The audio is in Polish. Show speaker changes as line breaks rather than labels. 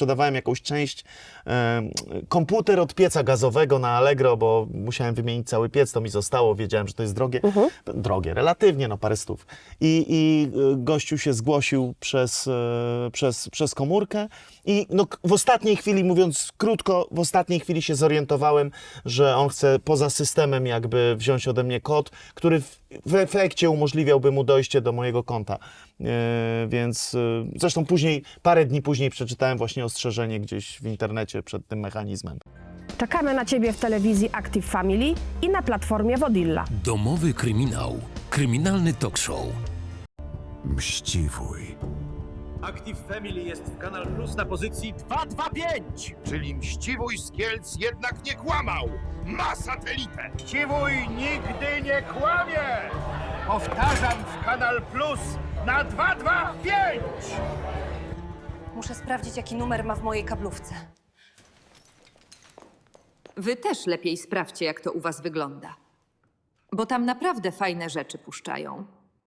sprzedawałem jakąś część, e, komputer od pieca gazowego na Allegro, bo musiałem wymienić cały piec, to mi zostało, wiedziałem, że to jest drogie. Drogie, relatywnie, no parę stów. I, i e, gościu się zgłosił przez, e, przez, przez komórkę i no, w ostatniej chwili, mówiąc krótko, w ostatniej chwili się zorientowałem, że on chce poza systemem jakby wziąć ode mnie kod, który w, w efekcie umożliwiałby mu dojście do mojego konta. E, więc e, zresztą później, parę dni później przeczytałem właśnie ostrzeżenie gdzieś w internecie przed tym mechanizmem.
Czekamy na Ciebie w telewizji Active Family i na platformie Wodilla.
Domowy kryminał. Kryminalny talk show.
Mściwój.
Active Family jest w Kanal Plus na pozycji 225.
Czyli mściwój z Kielc jednak nie kłamał! Ma satelitę!
Mściwój nigdy nie kłamie! Powtarzam w Kanal Plus na 225.
Muszę sprawdzić, jaki numer ma w mojej kablówce.
Wy też lepiej sprawdźcie, jak to u was wygląda. Bo tam naprawdę fajne rzeczy puszczają.